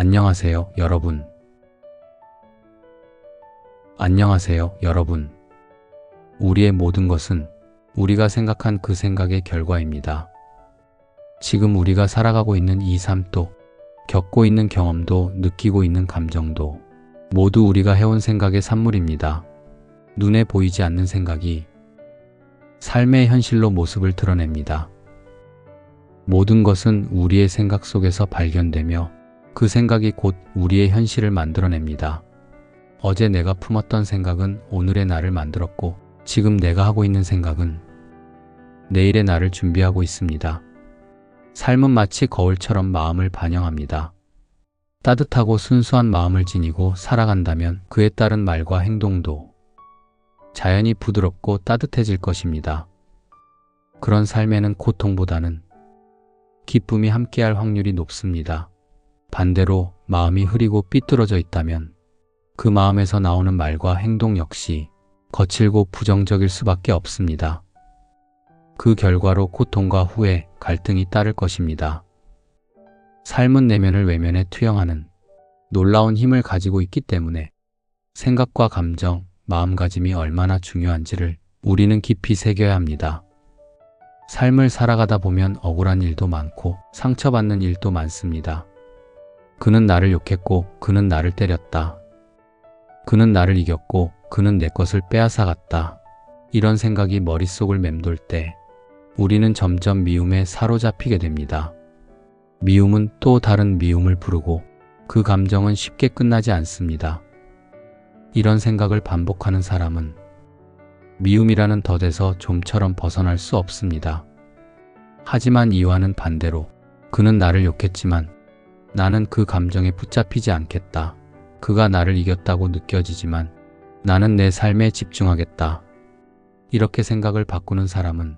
안녕하세요, 여러분. 안녕하세요, 여러분. 우리의 모든 것은 우리가 생각한 그 생각의 결과입니다. 지금 우리가 살아가고 있는 이 삶도, 겪고 있는 경험도, 느끼고 있는 감정도 모두 우리가 해온 생각의 산물입니다. 눈에 보이지 않는 생각이 삶의 현실로 모습을 드러냅니다. 모든 것은 우리의 생각 속에서 발견되며 그 생각이 곧 우리의 현실을 만들어냅니다. 어제 내가 품었던 생각은 오늘의 나를 만들었고 지금 내가 하고 있는 생각은 내일의 나를 준비하고 있습니다. 삶은 마치 거울처럼 마음을 반영합니다. 따뜻하고 순수한 마음을 지니고 살아간다면 그에 따른 말과 행동도 자연히 부드럽고 따뜻해질 것입니다. 그런 삶에는 고통보다는 기쁨이 함께할 확률이 높습니다. 반대로 마음이 흐리고 삐뚤어져 있다면 그 마음에서 나오는 말과 행동 역시 거칠고 부정적일 수밖에 없습니다. 그 결과로 고통과 후회, 갈등이 따를 것입니다. 삶은 내면을 외면에 투영하는 놀라운 힘을 가지고 있기 때문에 생각과 감정, 마음가짐이 얼마나 중요한지를 우리는 깊이 새겨야 합니다. 삶을 살아가다 보면 억울한 일도 많고 상처받는 일도 많습니다. 그는 나를 욕했고 그는 나를 때렸다. 그는 나를 이겼고 그는 내 것을 빼앗아갔다. 이런 생각이 머릿속을 맴돌 때 우리는 점점 미움에 사로잡히게 됩니다. 미움은 또 다른 미움을 부르고 그 감정은 쉽게 끝나지 않습니다. 이런 생각을 반복하는 사람은 미움이라는 덫에서 좀처럼 벗어날 수 없습니다. 하지만 이와는 반대로 그는 나를 욕했지만 나는 그 감정에 붙잡히지 않겠다. 그가 나를 이겼다고 느껴지지만 나는 내 삶에 집중하겠다. 이렇게 생각을 바꾸는 사람은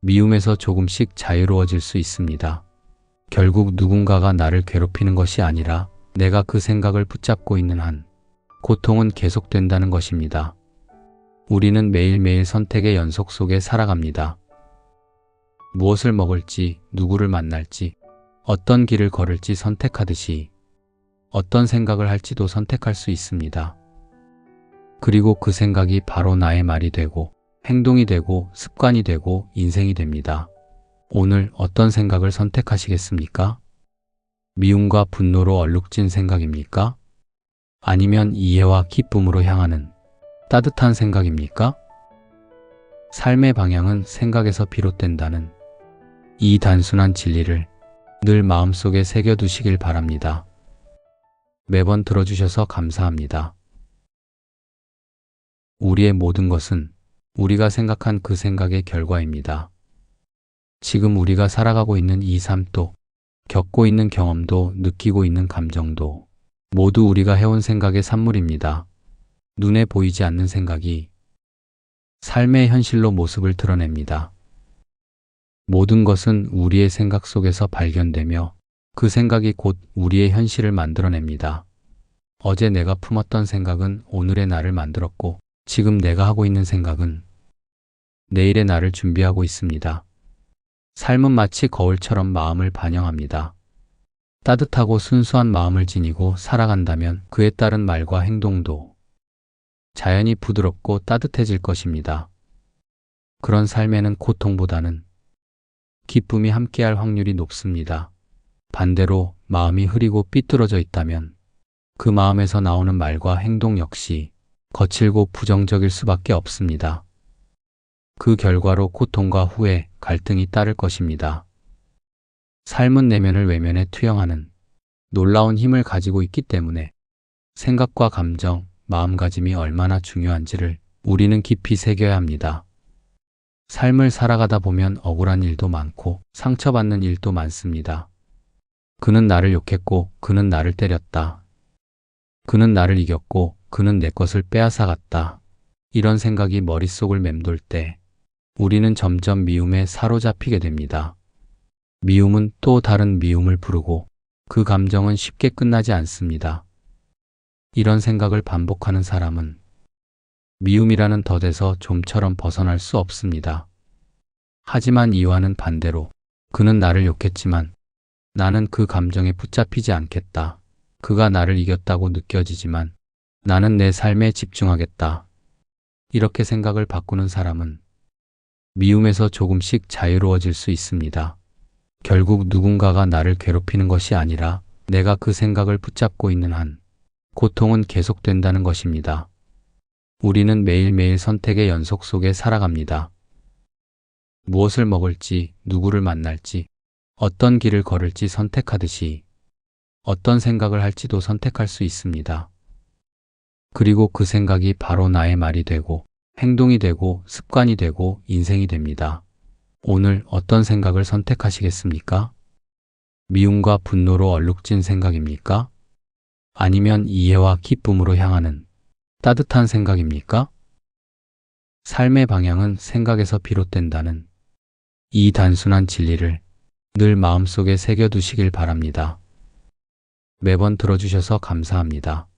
미움에서 조금씩 자유로워질 수 있습니다. 결국 누군가가 나를 괴롭히는 것이 아니라 내가 그 생각을 붙잡고 있는 한 고통은 계속된다는 것입니다. 우리는 매일매일 선택의 연속 속에 살아갑니다. 무엇을 먹을지, 누구를 만날지, 어떤 길을 걸을지 선택하듯이 어떤 생각을 할지도 선택할 수 있습니다. 그리고 그 생각이 바로 나의 말이 되고 행동이 되고 습관이 되고 인생이 됩니다. 오늘 어떤 생각을 선택하시겠습니까? 미움과 분노로 얼룩진 생각입니까? 아니면 이해와 기쁨으로 향하는 따뜻한 생각입니까? 삶의 방향은 생각에서 비롯된다는 이 단순한 진리를 늘 마음속에 새겨두시길 바랍니다. 매번 들어주셔서 감사합니다. 우리의 모든 것은 우리가 생각한 그 생각의 결과입니다. 지금 우리가 살아가고 있는 이 삶도, 겪고 있는 경험도, 느끼고 있는 감정도 모두 우리가 해온 생각의 산물입니다. 눈에 보이지 않는 생각이 삶의 현실로 모습을 드러냅니다. 모든 것은 우리의 생각 속에서 발견되며 그 생각이 곧 우리의 현실을 만들어냅니다. 어제 내가 품었던 생각은 오늘의 나를 만들었고 지금 내가 하고 있는 생각은 내일의 나를 준비하고 있습니다. 삶은 마치 거울처럼 마음을 반영합니다. 따뜻하고 순수한 마음을 지니고 살아간다면 그에 따른 말과 행동도 자연히 부드럽고 따뜻해질 것입니다. 그런 삶에는 고통보다는 기쁨이 함께할 확률이 높습니다. 반대로 마음이 흐리고 삐뚤어져 있다면 그 마음에서 나오는 말과 행동 역시 거칠고 부정적일 수밖에 없습니다. 그 결과로 고통과 후회, 갈등이 따를 것입니다. 삶은 내면을 외면에 투영하는 놀라운 힘을 가지고 있기 때문에 생각과 감정, 마음가짐이 얼마나 중요한지를 우리는 깊이 새겨야 합니다. 삶을 살아가다 보면 억울한 일도 많고 상처받는 일도 많습니다. 그는 나를 욕했고 그는 나를 때렸다. 그는 나를 이겼고 그는 내 것을 빼앗아갔다. 이런 생각이 머릿속을 맴돌 때 우리는 점점 미움에 사로잡히게 됩니다. 미움은 또 다른 미움을 부르고 그 감정은 쉽게 끝나지 않습니다. 이런 생각을 반복하는 사람은 미움이라는 덫에서 좀처럼 벗어날 수 없습니다. 하지만 이와는 반대로 그는 나를 욕했지만 나는 그 감정에 붙잡히지 않겠다. 그가 나를 이겼다고 느껴지지만 나는 내 삶에 집중하겠다. 이렇게 생각을 바꾸는 사람은 미움에서 조금씩 자유로워질 수 있습니다. 결국 누군가가 나를 괴롭히는 것이 아니라 내가 그 생각을 붙잡고 있는 한 고통은 계속된다는 것입니다. 우리는 매일매일 선택의 연속 속에 살아갑니다. 무엇을 먹을지, 누구를 만날지, 어떤 길을 걸을지 선택하듯이 어떤 생각을 할지도 선택할 수 있습니다. 그리고 그 생각이 바로 나의 말이 되고 행동이 되고 습관이 되고 인생이 됩니다. 오늘 어떤 생각을 선택하시겠습니까? 미움과 분노로 얼룩진 생각입니까? 아니면 이해와 기쁨으로 향하는 따뜻한 생각입니까? 삶의 방향은 생각에서 비롯된다는 이 단순한 진리를 늘 마음속에 새겨두시길 바랍니다. 매번 들어주셔서 감사합니다.